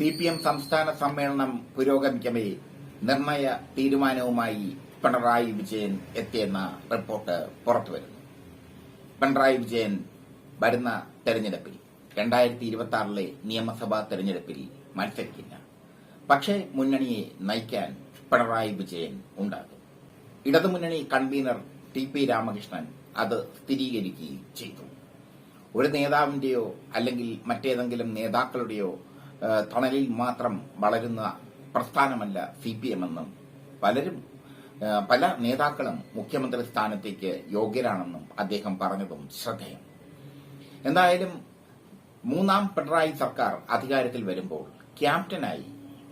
C P M സംസ്ഥാന സമ്മേളനം പുരോഗമിക്കവേ നിർണയ തീരുമാനവുമായി പിണറായി വിജയൻ എത്തിയെന്ന റിപ്പോർട്ട് പുറത്തുവരുന്നു. പിണറായി വിജയൻ വരുന്ന തെരഞ്ഞെടുപ്പിൽ രണ്ടായിരത്തി ഇരുപത്തി ആറിലെ നിയമസഭാ തെരഞ്ഞെടുപ്പിൽ മത്സരിക്കില്ല. പക്ഷേ മുന്നണിയെ നയിക്കാൻ പിണറായി വിജയൻ ഉണ്ടാകും. ഇടതുമുന്നണി കൺവീനർ ടി പി രാമകൃഷ്ണൻ അത് സ്ഥിരീകരിക്കുകയും ചെയ്തു. ഒരു നേതാവിന്റെയോ അല്ലെങ്കിൽ മറ്റേതെങ്കിലും നേതാക്കളുടെയോ തണലിൽ മാത്രം വളരുന്ന പ്രസ്ഥാനമല്ല സി പി എം എന്നും. പലരും പല നേതാക്കളും മുഖ്യമന്ത്രി സ്ഥാനത്തേക്ക് യോഗ്യരാണെന്നും അദ്ദേഹം പറഞ്ഞതും ശ്രദ്ധേയം. എന്തായാലും മൂന്നാം പിണറായി സർക്കാർ അധികാരത്തിൽ വരുമ്പോൾ ക്യാപ്റ്റനായി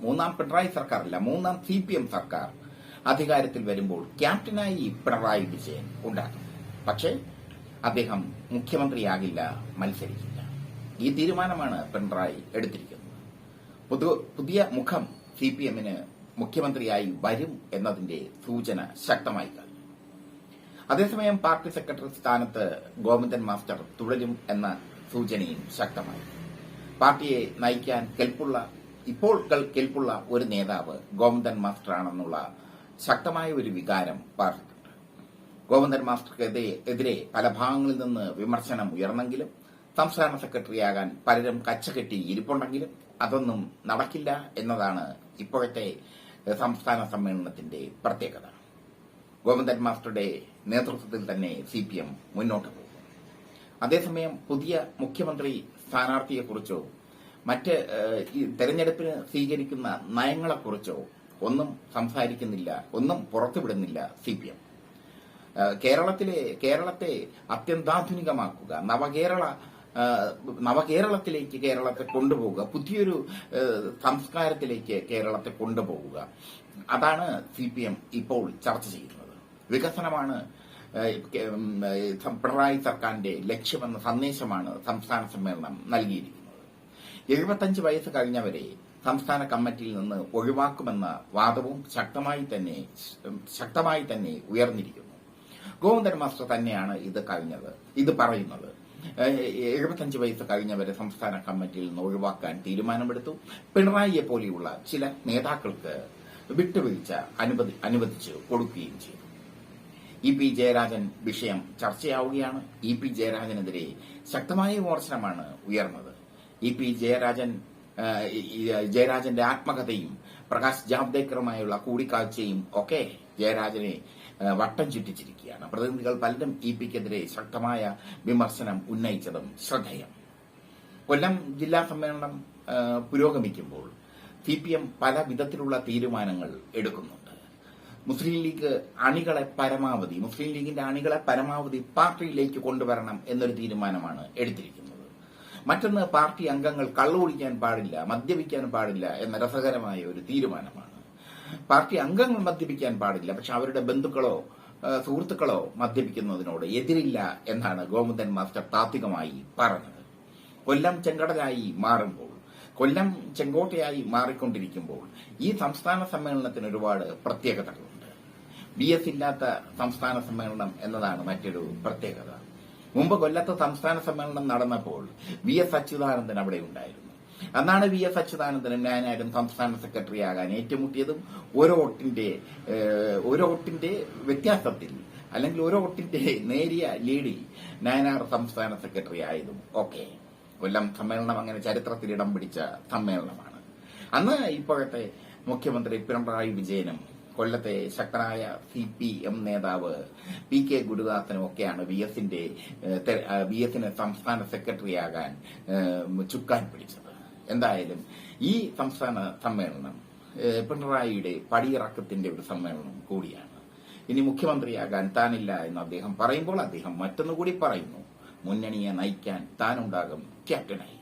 മൂന്നാം പിണറായി സർക്കാരല്ല മൂന്നാം സി പി എം സർക്കാർ അധികാരത്തിൽ വരുമ്പോൾ ക്യാപ്റ്റനായി പിണറായി വിജയൻ ഉണ്ടാകും. പക്ഷേ അദ്ദേഹം മുഖ്യമന്ത്രിയാകില്ല മത്സരിക്കില്ല. ഈ തീരുമാനമാണ് പിണറായി എടുത്തിരിക്കുന്നത്. പുതിയ മുഖം സി പി എമ്മിന് മുഖ്യമന്ത്രിയായി വരും എന്നതിന്റെ സൂചന ശക്തമായി കഴിഞ്ഞു. അതേസമയം പാർട്ടി സെക്രട്ടറി സ്ഥാനത്ത് ഗോവിന്ദൻ മാസ്റ്റർ തുടരും എന്ന സൂചനയും ശക്തമായി. പാർട്ടിയെ നയിക്കാൻ കെൽപ്പുള്ള ഇപ്പോൾ കെൽ- കെൽപ്പുള്ള ഒരു നേതാവ് ഗോവിന്ദൻ മാസ്റ്ററാണെന്നുള്ള ശക്തമായ ഒരു വികാരം പാർട്ടിക്കുണ്ട്. ഗോവിന്ദൻ മാസ്റ്റർക്കെതിരെ പല ഭാഗങ്ങളിൽ നിന്ന് വിമർശനം ഉയർന്നെങ്കിലും സംസ്ഥാന സെക്രട്ടറിയാകാൻ പലരും കച്ചകെട്ടി ഇരിപ്പുണ്ടെങ്കിലും അതൊന്നും നടക്കില്ല എന്നതാണ് ഇപ്പോഴത്തെ സംസ്ഥാന സമ്മേളനത്തിന്റെ പ്രത്യേകത. ഗോവിന്ദൻ മാസ്റ്ററുടെ നേതൃത്വത്തിൽ തന്നെ സി പി എം മുന്നോട്ട് പോകും. അതേസമയം പുതിയ മുഖ്യമന്ത്രി സ്ഥാനാർത്ഥിയെക്കുറിച്ചോ മറ്റ് തെരഞ്ഞെടുപ്പിന് സ്വീകരിക്കുന്ന നയങ്ങളെക്കുറിച്ചോ ഒന്നും സംസാരിക്കുന്നില്ല ഒന്നും പുറത്തുവിടുന്നില്ല സി പി എം കേരളത്തിലെ കേരളത്തെ അത്യന്താധുനികമാക്കുക നവകേരള നവകേരളത്തിലേക്ക് കേരളത്തെ കൊണ്ടുപോകുക പുതിയൊരു സംസ്കാരത്തിലേക്ക് കേരളത്തെ കൊണ്ടുപോകുക അതാണ് സി പി എം ഇപ്പോൾ ചർച്ച ചെയ്യുന്നത്. വികസനമാണ് പിണറായി സർക്കാരിന്റെ ലക്ഷ്യമെന്ന സന്ദേശമാണ് സംസ്ഥാന സമ്മേളനം നൽകിയിരിക്കുന്നത്. എഴുപത്തഞ്ച് വയസ്സ് കഴിഞ്ഞവരെ സംസ്ഥാന കമ്മിറ്റിയിൽ നിന്ന് ഒഴിവാക്കുമെന്ന വാദവും ശക്തമായി തന്നെ ശക്തമായി തന്നെ ഉയർന്നിരിക്കുന്നു. ഗോവിന്ദൻ മാസ്റ്റർ തന്നെയാണ് ഇത് കഴിഞ്ഞത് ഇത് പറയുന്നത്. എഴുപത്തഞ്ച് വയസ്സ് കഴിഞ്ഞവരെ സംസ്ഥാന കമ്മിറ്റിയിൽ നിന്ന് ഒഴിവാക്കാൻ തീരുമാനമെടുത്തു. പിണറായിയെ പോലെയുള്ള ചില നേതാക്കൾക്ക് വിട്ടുവീഴ്ച അനുവദി അനുവദിച്ച് കൊടുക്കുകയും ചെയ്തു. ഇ പി ജയരാജൻ വിഷയം ചർച്ചയാവുകയാണ്. ഇ പി ജയരാജനെതിരെ ശക്തമായ വിമർശനമാണ് ഉയർന്നത്. ഇ പി ജയരാജൻ ജയരാജന്റെ ആത്മകഥയും പ്രകാശ് ജാവ്ദേക്കറുമായുള്ള കൂടിക്കാഴ്ചയും ഒക്കെ ജയരാജനെ വട്ടം ചുറ്റിച്ചിരിക്കുകയാണ്. പ്രതിനിധികൾ പലരും ഇ പിക്കെതിരെ ശക്തമായ വിമർശനം ഉന്നയിച്ചതും ശ്രദ്ധേയം. കൊല്ലം ജില്ലാ സമ്മേളനം പുരോഗമിക്കുമ്പോൾ സി പി എം പല വിധത്തിലുള്ള തീരുമാനങ്ങൾ എടുക്കുന്നുണ്ട്. മുസ്ലിം ലീഗ് അണികളെ പരമാവധി മുസ്ലിം ലീഗിന്റെ അണികളെ പരമാവധി പാർട്ടിയിലേക്ക് കൊണ്ടുവരണം എന്നൊരു തീരുമാനമാണ് എടുത്തിരിക്കുന്നത്. മറ്റൊന്ന് പാർട്ടി അംഗങ്ങൾ കള്ളുകുടിക്കാൻ പാടില്ല മദ്യപിക്കാൻ പാടില്ല എന്ന രസകരമായ ഒരു തീരുമാനമാണ്. പാർട്ടി അംഗങ്ങൾ മദ്യപിക്കാൻ പാടില്ല പക്ഷെ അവരുടെ ബന്ധുക്കളോ സുഹൃത്തുക്കളോ മദ്യപിക്കുന്നതിനോട് എതിരില്ല എന്നാണ് ഗോമുദൻ മാസ്റ്റർ താത്വികമായി പറഞ്ഞത്. കൊല്ലം ചെങ്കടലായി മാറുമ്പോൾ കൊല്ലം ചെങ്കോട്ടയായി മാറിക്കൊണ്ടിരിക്കുമ്പോൾ ഈ സംസ്ഥാന സമ്മേളനത്തിന് ഒരുപാട് പ്രത്യേകതകളുണ്ട്. ബി എസ് ഇല്ലാത്ത സംസ്ഥാന സമ്മേളനം എന്നതാണ് മറ്റൊരു പ്രത്യേകത. മുമ്പ് കൊല്ലത്ത് സംസ്ഥാന സമ്മേളനം നടന്നപ്പോൾ വി എസ് അച്യുതാനന്ദൻ അവിടെ ഉണ്ടായിരുന്നു. അന്നാണ് വി എസ് അച്യുതാനന്ദനും ഞാനായാലും സംസ്ഥാന സെക്രട്ടറി ആകാൻ ഏറ്റുമുട്ടിയതും ഒരു വോട്ടിന്റെ ഒരു വോട്ടിന്റെ വ്യത്യാസത്തിൽ അല്ലെങ്കിൽ ഒരു വോട്ടിന്റെ നേരിയ ലീഡിൽ നയനാർ സംസ്ഥാന സെക്രട്ടറി ആയതും ഒക്കെ. കൊല്ലം സമ്മേളനം അങ്ങനെ ചരിത്രത്തിൽ ഇടം പിടിച്ച സമ്മേളനമാണ്. അന്ന് ഇപ്പോഴത്തെ മുഖ്യമന്ത്രി പിണറായി വിജയനും കൊല്ലത്തെ ശക്തനായ സി പി എം നേതാവ് പി കെ ഗുരുദാസനും ഒക്കെയാണ് വി എസിന്റെ വി എസിന് സംസ്ഥാന സെക്രട്ടറിയാകാൻ ചുക്കാൻ പിടിച്ചത്. എന്തായാലും ഈ സംസ്ഥാന സമ്മേളനം പിണറായിയുടെ പടിയിറക്കത്തിന്റെ ഒരു സമ്മേളനം കൂടിയാണ്. ഇനി മുഖ്യമന്ത്രിയാകാൻ താനില്ല എന്ന് അദ്ദേഹം പറയുമ്പോൾ അദ്ദേഹം മറ്റൊന്നുകൂടി പറയുന്നു. മുന്നണിയെ നയിക്കാൻ താനുണ്ടാകും ക്യാപ്റ്റനായി.